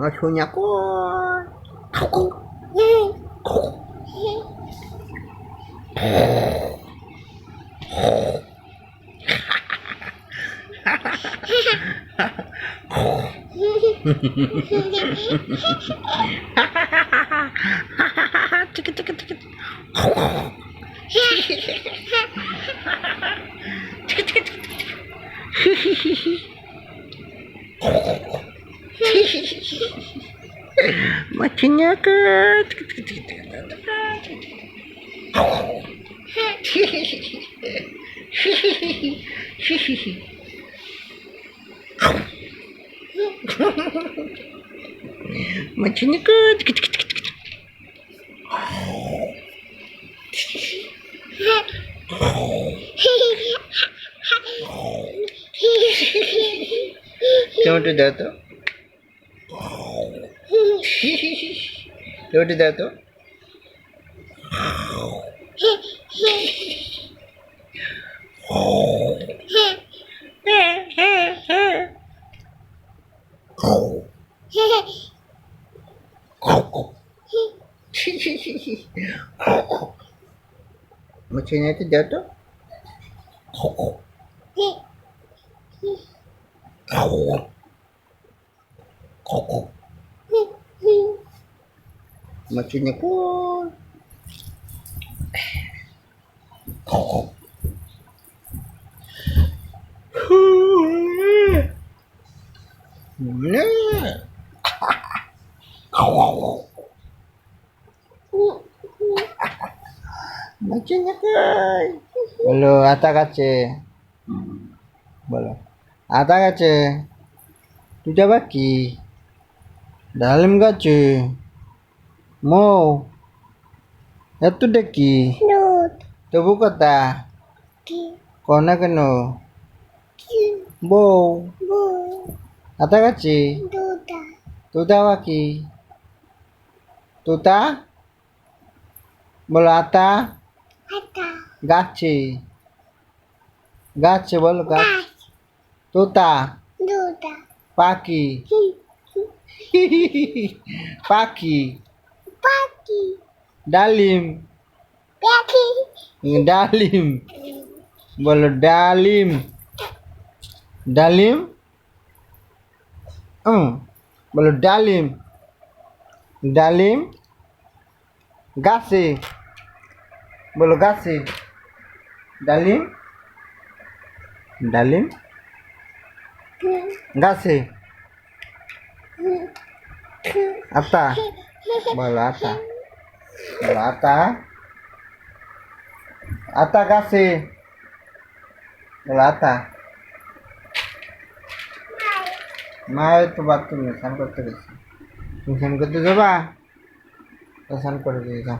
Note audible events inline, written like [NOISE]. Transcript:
Gusto niya ko. Ticket, ticket, ticket. Матиняка. Матиняка. Macinya ke. Cekit cekit cekit. cekit. Cuma udah jatuh. Cuma udah jatuh. Macinya itu jatuh. Macinya kok. Nah. Macinya kace. Bolo. Ata kace. Tuja baki. Dalam kace. Mau. Itu deki. Tubuh kota. Kona keno. Bo. Ata kace. Tuta baki. Tuta. Bolo ata. গাছে গাছে বলো গাছ তোতা [LAUGHS] পাখি পাখি ডালিম ডালিম বলো ডালিম ডালিম হুম বলো ডালিম ডালিম গাছে বলো গাছে ডালিম ডালিম Enggak sih. Apa? Bola ata. Ata. Ata kasih. Bola balata Ma itu batu tulisan kau tulis. Tulisan kau coba. Tulisan kau.